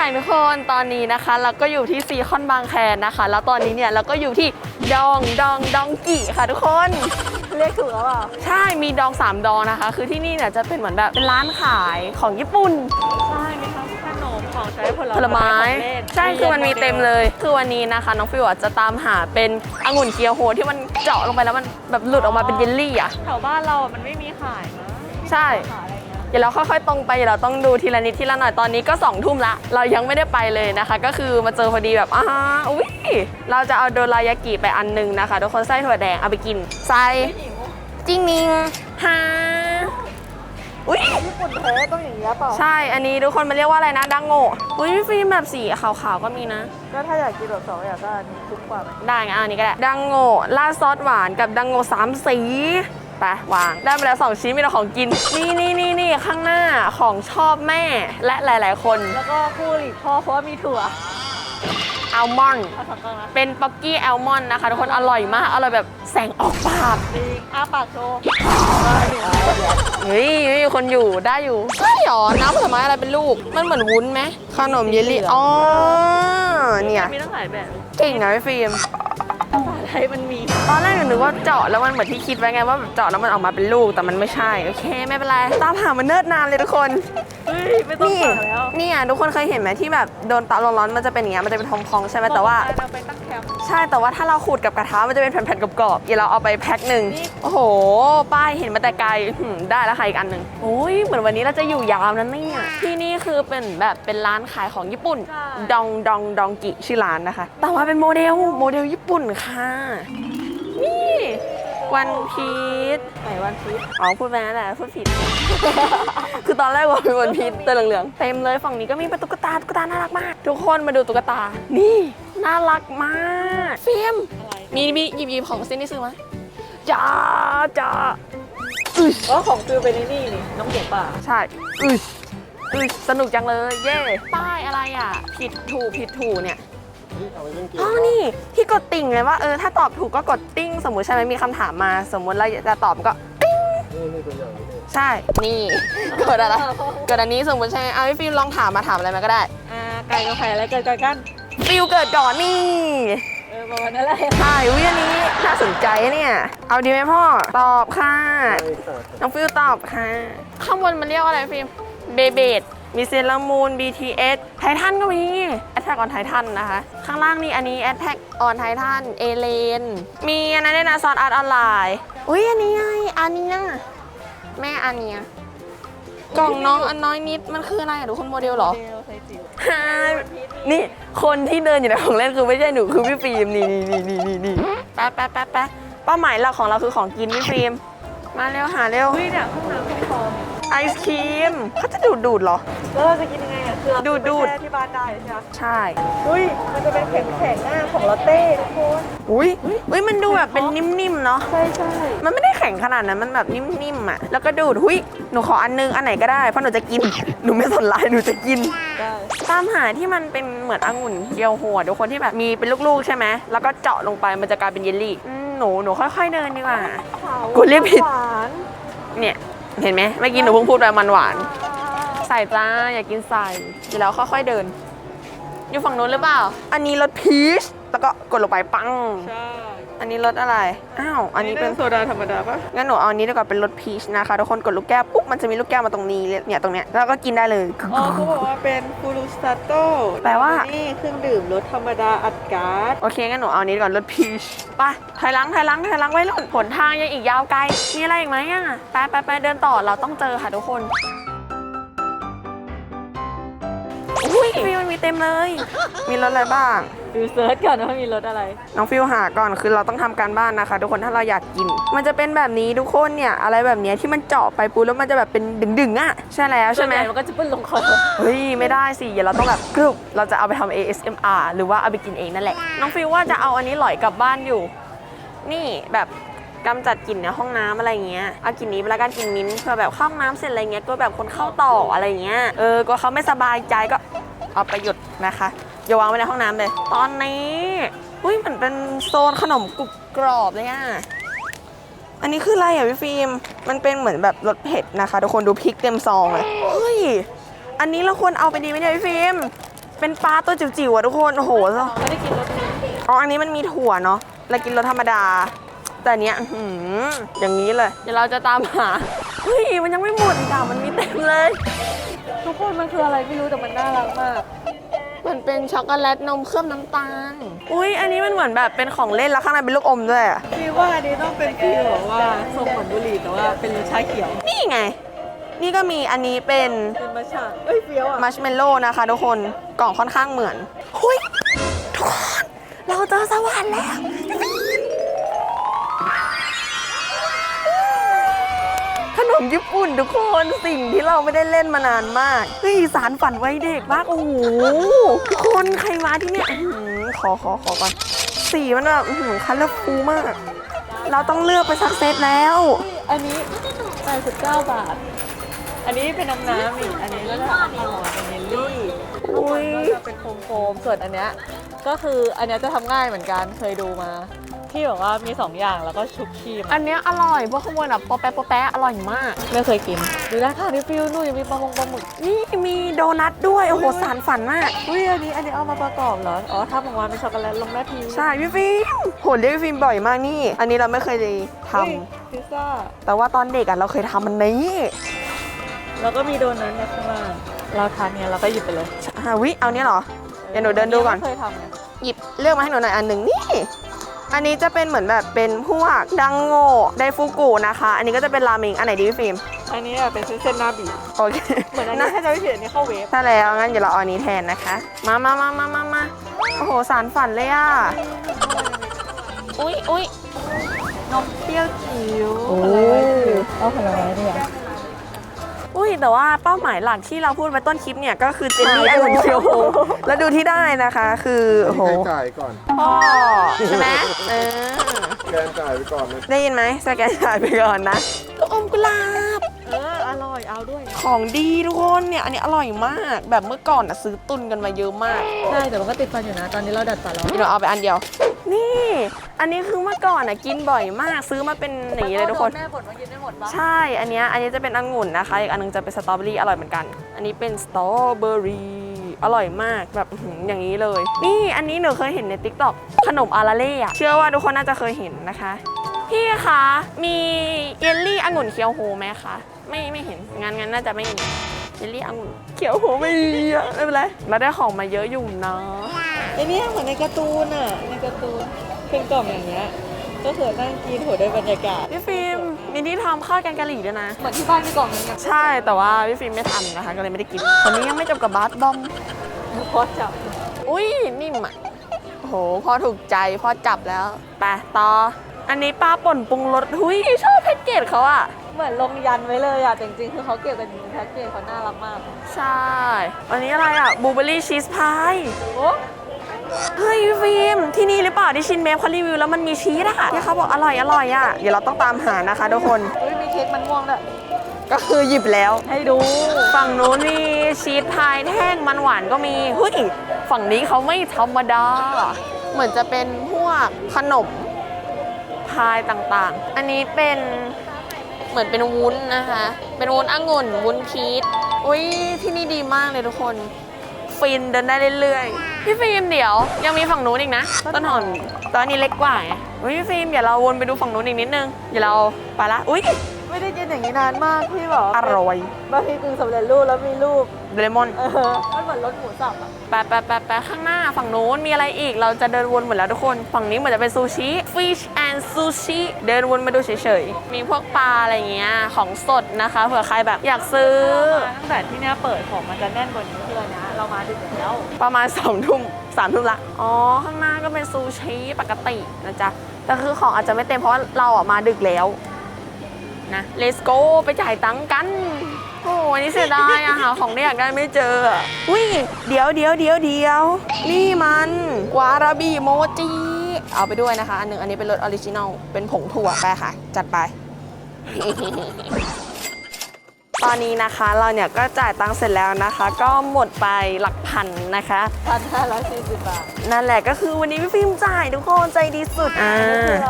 ค่ะทุกคนตอนนี้นะคะ เราก็อยู่ที่ซีคอนบางแคนะคะ แล้วตอนนี้เนี่ยเราก็อยู่ที่ดองดองดองกิค่ะทุกคนเรียกถูกแล้วเปล่าใช่มีดองสามดองนะคะ คือที่นี่เนี่ยจะเป็นเหมือนแบบเป็นร้านขายของญี่ปุ่นใช่มีทั้งขนมของใช้ผลผลไม้ของเล่นใช่คือมันมีเต็มเลย คือวันนี้นะคะ น้องฟิวอะจะตามหาเป็นองุ่นเกียวโฮที่มันเจาะลงไปแล้วมันแบบหลุดออกมาเป็นเยลลี่อะแถวบ้านเราอะมันไม่มีขายนะใช่ขายอะไร เงี้ยเดี๋ยวเราค่อยๆตรงไปเดี๋ยวเราต้องดูทีละนิดทีละหน่อยตอนนี้ก็2องทุ่มละ เรายังไม่ได้ไปเลยนะคะ ก็คือมาเจอพอดีแบบอ้าอุ้ยเราจะเอาโดรายากิไปอันหนึงนะคะทุกคนไส้ถั่วแดงเอาไปกินใส่จิ้งนิงฮาอุ้ยญี่ปุ่นแท้ต้องอย่างนี้ยเปล่าใช่ อันนี้ทุกคนมันเรียกว่าอะไรนะดังโง่อุ้ยฟิล์มแบบสีขาวๆก็มีนะก็ถ้าอยากกินแบบสองอย่างก็อันนี้คุ้มกว่าไหมได้ไงอันนี้ก็ได้ดังโง่ราดซอสหวานกับดังโง่สามสี ไปวาง ได้ไปแล้วสองชิ้นมีแต่ของกิน นี่นี่นี่นี่ข้างหน้าของชอบแม่และหลาย ๆ คน แล้วก็คู่หลีกพ่อเพราะว่ามีถั่วอัลมอนด์เอาสองกล่องนะเป็นป๊อกกี้อัลมอนด์นะคะทุกคนอร่อยมากอร่อยแบบแสงออกปาก จริงอ้าปากโชว์เฮ้ยไม่มีคนอยู่ได้อยู่ใช่หรอ น้ำผลไม้อะไรเป็นลูก มันเหมือนวุ้นไหมขนมเยลลี่ อ๋อ เนี่ย มีตั้งหลายแบบ เก่งนะพี่ฟิล์ม อะไรมันมี ตอนแรกหนูนึกว่าเจาะแล้วมันเหมือนที่คิดไว้ไงว่าแบบเจาะแล้วมันออกมาเป็นลูกแต่มันไม่ใช่ โอเค ไม่เป็นไร ตามหามันเนิ่นนานเลยทุกคน เฮ้ย ไม่ต้องนี่ฝากแล้วเนี่ยทุกคนเคยเห็นไหมที่แบบโดนเตาร้อนๆมันจะเป็นอย่างเงี้ยมันจะเป็นพองๆใช่ไหมแต่ว่า เราไปตั้งแคมป์ ใช่แต่ว่าถ้าเราขูดกับกระทะมันจะเป็นแผ่นๆกรอบๆเดี๋ยวเราเอาไปแพ็คหนึ่งนี่ โอ้โห ป้ายเห็นมาแต่ไกลอื้อหือได้แล้วค่ะอีกอันหนึ่งโอ้ยเหมือนวันนี้เราจะอยู่ยาวนะเนี่ยที่นี่คือเป็นแบบเป็นร้านขายของญี่ปุ่นดองดองดองกิชื่อร้านนะคะ แต่ว่าเป็นโมเดลโมเดลญี่ ปุ่นค่ะ นี่วันพีชไหนวันพีชอ๋อพูดไปนั่นแหละพูดผิด คือตอนแรกว่าเป็นวันพีชตัวเหลืองๆเต็มเลยฝั่งนี้ก็มีเป็นตุ๊กตาตุ๊กตาน่ารักมาก ทุกคนมาดูตุ๊กตา นี่น่ารักมากฟิล์มอะไรมีมีหยิบหยิบของเส้นที่ซื้อมาจ้าจ้าอ๋อของฟิวเป็นไอ้นี่นี่น้องหมูป่าใช่อุ้ยอุ้ยสนุกจังเลย เย่ป้ายอะไรอะ ผิดถูกผิดถูกเนี่ย อ๋อนี่ที่กดติ่งเลยว่าเออถ้าตอบถูกก็กดติ้ง สมมุติใช่ไหมมีคำถามมา สมมุติเราจะตอบก็ติ้งใช่ นี่ กดอะไรกดอันนี้สมมุติใช่ไหมเอาพี่ฟิล์มลองถามมาถามอะไรมาก็ได้อ่าไก่กับไข่อะไรเกิดก่อนกัน ฟิลเกิดก่อนนี่ เออประมาณนั้นแหละใช่อุ้ยอันนี้น่าสนใจเนี่ย เอาดีไหมพ่อ ตอบค่ะน้องฟิลตอบค่ะ ข้างบนมันเรียกว่าอะไรฟิล์มเบเบด มีเซรามูน BTS ไททันก็มี Attack on Titan นะคะ ข้างล่างนี่อันนี้ Attack on Titan เอเลนมีอันนั้นด้วยนะซอสอาร์ตออนไลน์อุ้ยอันนี้ไงอันนี้นะแม่อันเนี้ยกล่องน้องอันน้อยนิดมันคืออะไรอะดูคนโมเดลเหรอเดลไซจิ๋วฮายนี่คนที่เดินอยู่ในของเล่นคือไม่ใช่หนูคือพี่ฟิล์มนี่นี่นี่นี่นี่แป๊ะแป๊ะแป๊ะแป๊ะเป้าหมายหลักของเราคือของกินพี่ฟิล์มมาเร็วหาเร็วเฮ้ยเนี่ยห้องน้ำ ไม่พอไอศครีมเขาจะดูดดูดเหรอ แล้วเราจะกินยังไงอะคือเราดูดดูด ไปแช่ที่บ้านได้ใช่ไหมใช่ อุ้ยมันจะเป็นแข็งแข็งๆหน้าของลอตเต้ทุกคนอุ้ยอุ้ยมันดูแบบเป็นนิ่มๆเนาะ ใช่ใช่มันไม่ได้แข็งขนาดนั้น มันแบบนิ่มๆอะ แล้วก็ดูด หุยหนูขออันนึง อันไหนก็ได้ เพราะหนูจะกิน หนูไม่สนลาย หนูจะกิน ได้ตามหาที่มันเป็นเหมือนองุ่นเกียวหัวทุกคนที่แบบมีเป็นลูกๆใช่ไหม แล้วก็เจาะลงไป มันจะกลายเป็นเยลลี่อืมหนู หนูค่อยๆเดินดีกว่า ขาวกูเรียกผิด หวานเนี่ย เห็นไหมเมื่อกี้หนูเพิ่งพูดไปมันหวาน ใส่จ้าอยากกินใส่เดี๋ยวเราค่อยๆเดิน อยู่ฝั่งนู้นหรือเปล่า อันนี้รสพีชแล้วก็กดลงไปปัง ใช่ อันนี้รสอะไร อ้าว อันนี้เป็นโซดาธรรมดาปะงั้นหนูเอาอันนี้ดีกว่าเป็นรสพีชนะคะทุกคนกดลูกแก้วปุ๊บมันจะมีลูกแก้วมาตรงนี้เลยเนี่ยตรงเนี้ยแล้วก็กินได้เลยอ๋อเขาบอกว่าเป็นฟูรุสตาโต้แปลว่านี่เครื่องดื่มรสธรรมดาอัดการ์ดโอเคงั้นหนูเอาอันนี้ก่อนรสพีชไปถอยหลังถอยหลังถอยหลังไว้หล่นผลทางยังอีกยาวไกลมีอะไรอีกไหมอะไปไปไปเดินต่อเราต้องเจอค่ะทุกคนอุ้ยมีมันมีเต็มเลย มีรสอะไรบ้าง ดูเซิร์ชก่อนว่ามีรสอะไร น้องฟิวหาก่อนคือเราต้องทำการบ้านนะคะ ทุกคนถ้าเราอยากกิน มันจะเป็นแบบนี้ทุกคนเนี่ยอะไรแบบเนี้ยที่มันเจาะไปปุ๊บแล้วมันจะแบบเป็นดึงๆอะใช่แล้วใช่ไหม ส่วนญ่มันก็จะเป็นลงคอเฮ้ย ไม่ได้สิเดี๋ยวเราต้องแบบกรุบเราจะเอาไปทำ ASMR หรือว่าเอาไปกินเองนั่นแหละ น้องฟิวว่าจะเอาอันนี้หลอยกลับบ้านอยู่ นี่แบบกำจัดกลิ่นในห้องน้ำอะไรเงี้ยเอากลิ่นนี้ไปแล้วกันกลิ่นมิ้นท์เพื่อแบบเข้าห้องน้ำเสร็จอะไรเงี้ยก็แบบคนเข้าต่ออะไรเงี้ยเออก็เขาไม่สบายใจก็เอาไปหยุดนะคะ อย่าวางไว้ในห้องน้ำเลย ตอนนี้อุ้ยเหมือนเป็นโซนขนมกรุบกรอบเลยอะอันนี้คืออะไรอะพี่ฟิล์ม มันเป็นเหมือนแบบรสเผ็ดนะคะ ทุกคนดูพริกเต็มซองเลยเฮ้ย อันนี้เราควรเอาไปดีไหมเนี่ยพี่ฟิล์ม เป็นปลาตัวจิ๋วๆอะทุกคน โอ้โห ไม่ได้กินรสนี้อ๋อ อันนี้มันมีถั่วเนาะเรากินรสธรรมดา แต่อันเนี้ยอื้อหืออย่างนี้เลย เดี๋ยวเราจะตามหา เฮ้ย มันยังไม่หมดอีกอะมันมีเต็มเลย ทุกคนมันคืออะไรไม่รู้แต่มันน่ารักมาก มันเป็นช็อกโกแลตนมเคลือบน้ำตาล อุ้ยอันนี้มันเหมือนแบบเป็นของเล่นแล้วข้างในเป็นลูกอมด้วยอะฟีลว่าอันนี้ต้องเป็นฟีลแบบว่าทรงเหมือนบุหรี่แต่ว่าเป็นรสชาเขียว นี่ไง นี่ก็มีอันนี้เป็นเป็นมัชชาเอ้ยเฟี้ยวอะมัชเมลโล่นะคะทุกคนกล่องค่อนข้างเหมือน หุยทุกคน เราเจอสวรรค์แล้ว ขนมญี่ปุ่นทุกคนสิ่งที่เราไม่ได้เล่นมานานมากเฮ้ยสารฝันไว้เด็กมากโอ้โหทุกคนใครมาที่เนี่ยอื้อหือขอขอขอก่อนสีมันแบบคัลเลอร์ฟูมาก เราต้องเลือกไปสักเซตแล้ว อันนี้ 89 บาท อันนี้เป็นน้ำน้ำอีก อันนี้ก็จะอร่อยเป็นเยลลี่อุ้ยก็จะเป็นโฟมๆส่วนอันเนี้ยก็คืออันเนี้ยจะทำง่ายเหมือนกันเคยดูมา ที่แบบว่ามีสองอย่างแล้วก็ชุบครีมอันเนี้ยอร่อยเพราะข้างบนอะปอแปะปอแปะอร่อยมาก ไม่เคยกินดูนะค่ะนี่ฟิวนู่นยังมีปลามงปลาหมึกนี่มีโดนัทด้วย โอ้โหสารฝันมาก อุ้ยอันนี้อันนี้เอามาประกอบเหรออ๋อทำออกมาเป็นช็อกโกแลตลงแม่พีใช่พี่ฟิล์มโหเรียกพี่ฟิล์มบ่อยมากนี่ อันนี้เราไม่เคยได้ทเฮ้ยพิซซ่าำแต่ว่าตอนเด็กอะเราเคยทำมันนี้แล้วก็มีโดนัทนะข้างล่างเราทานเนี่ยเราก็หยิบไปเลยฮาวิเอาเนี้ยเหรอเดี๋ยวหนูเดินดูก่อนไม่เคยทำไงหยิบเลือกมาให้หนูหน่อยอันหนึ่งนี่ อันนี้จะเป็นเหมือนแบบเป็นพวกดังโง่ไดฟูกุนะคะ อันนี้ก็จะเป็นราเมงอันไหนดีพี่ฟิล์มอันนี้อะเป็นเส้นๆหน้าบีบโอเคเหมือนอันนี้นะถ้าจะไม่ผิดอันนี้เข้าเวฟถ้าแล้วงั้นเดี๋ยวเราเอาอันนี้แทนนะคะ มามามามามามาโอ้โหสารฝันเลยอะอุ๊ยอุ๊ยนมเปรี้ยวจิ๋วโอ้เอาผลไม้ดีกว่า อุ้ยแต่ว่าเป้าหมายหลักที่เราพูดไปต้นคลิปเนี่ย ก็คือเจนนี่ไอวันเคียวโฮแล้วดูที่ได้นะคะคือโอ้โหให้จ่ายก่อนพ่อใช่ไหมเออแกนจ่ายไปก่อนนะได้ยินไหมสแกนจ่ายไปก่อนนะลูกอมกุหลาบเอออร่อยเอาด้วย ของดีทุกคนเนี่ย อันนี้อร่อยมาก แบบเมื่อก่อนอะซื้อตุนกันมาเยอะมากใช่แต่มันก็ติดฟันอยู่นะ ตอนนี้เราดัดฟันแล้วพี่หนูเอาไปอันเดียว นี่ อันนี้คือเมื่อก่อนอะกินบ่อยมากซื้อมาเป็นอย่างนี้เลยทุกคน แม่บ่นว่ากินไม่หมดปะใช่ อันเนี้ยอันนี้จะเป็นองุ่นนะคะ อีกอันนึงจะเป็นสตรอเบอรี่อร่อยเหมือนกัน อันนี้เป็นสตรอเบอรี่อร่อยมากแบบอื้อหืออย่างนี้เลย นี่อันนี้หนูเคยเห็นใน t ิ k t o k ขนมอาราเล่อะเชื่อว่าทุกคนน่าจะเคยเห็นนะคะ พี่คะ มีเยลลี่องุ่นเคียวโฮไหมคะ ไม่ไม่เห็นงานงานน่าจะไม่มีเยลลี่องุ่นเคียวโฮไม่มีอะไม่เป็นไรเราได้ของมาเยอะอยู่นะไอ้เนี่ยเหมือนในการ์ตูนอะในการ์ตูนเป็นกล่องอย่างเงี้ยก็คือนั่งกินหัวด้วยบรรยากาศพี่ฟิล์มมีที่ทำข้าวแกงกะหรี่ด้วยนะเหมือนที่บ้านมีกล่องนึงอะใช่แต่ว่าพี่ฟิล์มไม่ทำนะคะก็เลยไม่ได้กินคนนี้ยังไม่จบกับบาสบอมพอจับอุ้ยนิ่มอะโอ้โหพ่อถูกใจพ่อจับแล้วไปต่ออันนี้ปลาป่นปรุงรสหุยชอบแพ็กเกจเขาอะ เหมือนลงยันไว้เลยอะแต่จริงๆ คือเขาเก็บเป็นแพ็กเกจเขาน่ารักมาก ใช่อันนี้อะไรอะบูเบอรี่ชีสพายโอ้เฮ้ยพี่ฟิล์มที่นี่หรือเปล่าที่ชินเมฟเขารีวิวแล้วมันมีชีสอะที่เขาบอกอร่อยอร่อยอะเดี๋ยวเราต้องตามหานะคะทุกคนยมีเค้กมันม่วงด้วยก็คือหยิบแล้วให้ดู ฝั่งนู้นมีชีสพายแท่งมันหวานก็มีเฮ้ยฝั่งนี้เขาไม่ธรรมดา เหมือนจะเป็นพวกขนมพายต่างๆ อันนี้เป็น เหมือนเป็นวุ้นนะคะ เป็นวุ้นองุ่น วุ้นพีชอุ้ยที่นี่ดีมากเลยทุกคน ฟินเดินได้เรื่อยๆ พี่ฟิล์มเดี๋ยว ยังมีฝั่งนู้นอีกนะ ต้นหอมตอนนี้เล็กกว่าไงอุ้ยพี่ฟิล์มเดี๋ยวเราวนไปดูฝั่งนู้นอีกนิดนึง เดี๋ยวเราไปละ อุ้ย ไม่ได้กินอย่างนี้นานมากที่บอกอร่อยบะหมี่กึ่งสำเร็จรูปแล้วมีรูปเดเรมอนเออมันเหมือนรสหมูสับอะไปไปไปไปข้างหน้าฝั่งนู้นมีอะไรอีก เราจะเดินวนหมดแล้วทุกคน ฝั่งนี้เหมือนจะเป็นซูชิ fish and sushi เดินวนมาดูเฉยๆ มีพวกปลาอะไรอย่างเงี้ย ของสดนะคะ เผื่อใครแบบอยากซื้อ มาตั้งแต่ที่เนี้ยเปิดของมันจะแน่นกว่านี้คืออะไรนะ เรามาดึกแล้วประมาณ2องทุ่มสามทุ่มละ อ๋อ ข้างหน้าก็เป็นซูชิปกตินะจ๊ะ แต่คือของอาจจะไม่เต็มเพราะว่าเราอะมาดึกแล้ว นะ let's go ไปจ่ายตังค์กัน โอ้อันนี้เสียดายอะหาของที่อยากได้ไม่เจออะอุ้ยเดี๋ยวเดี๋ยวเดี๋ยวเดี๋ยว นี่มันวาราบิโมจิ เอาไปด้วยนะคะ อันหนึ่งอันนี้เป็นรสออริจินอล เป็นผงถั่วไปค่ะ จัดไป ตอนนี้นะคะเราเนี่ยก็จ่ายตังค์เสร็จแล้วนะคะ ก็หมดไปหลักพันนะคะพันห้าร้อยสี่สิบบาท นั่นแหละก็คือวันนี้พี่ฟิล์มจ่ายทุกคนใจดีสุดอ่า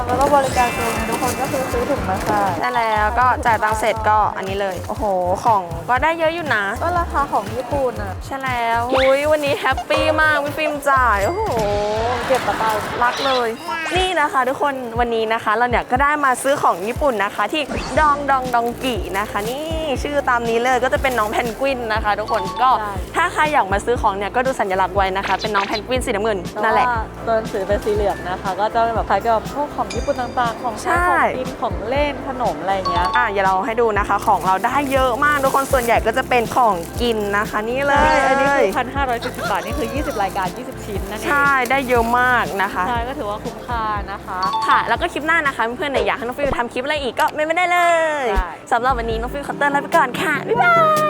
แล้วก็บริการตรงทุกคนก็คือซื้อถุงมาใส่นั่นแล้วก็จ่ายตังค์เสร็จก็อันนี้เลย โอ้โห ของก็ได้เยอะอยู่นะ ก็ราคาของญี่ปุ่นอะใช่แล้วอุ้ยวันนี้แฮปปี้มากพี่ฟิล์มจ่ายโอ้โหเก็บกระเป๋ารักเลย นี่นะคะทุกคนวันนี้นะคะ เราเนี่ยก็ได้มาซื้อของญี่ปุ่นนะคะ ที่ดองดองดองกินะคะนี่ ชื่อตามนี้เลยก็จะเป็นน้องแพนกวินนะคะ ทุกคนก็ถ้าใครอยากมาซื้อของเนี่ยก็ดูสัญลักษณ์ไว้นะคะ เป็นน้องแพนกวินสีน้ำเงินนั่นแหละต่ว่าตัวหนังสือเป็นสีเหลืองนะคะ ก็จะเป็นแบบคล้ายกับพวกของญี่ปุ่นต่างๆ ของใช่ใช้ของกินของเล่นขนมอะไรอย่างเงี้ย อะอย่าเราให้ดูนะคะ ของเราได้เยอะมากทุกคนส่วนใหญ่ก็จะเป็นของกินนะคะ นี่เลยอันนี้คือพันห้าร้อยสิบบาท นี่คือ 20 รายการ 20 ชิ้นนั่นเองใช่ได้เยอะมากนะคะ ใช่ก็ถือว่าคุ้มค่านะคะ ค่ะ แล้วก็คลิปหน้านะคะ เพื่อนๆไหนอยากให้น้องฟิวทำคลิปอะไรอีกก็ไม่ไม่ได้เลยใช่สำหรับวันนี้น้องฟิวขอเตือนลาไปก่อนค่ะ บ๊ายบาย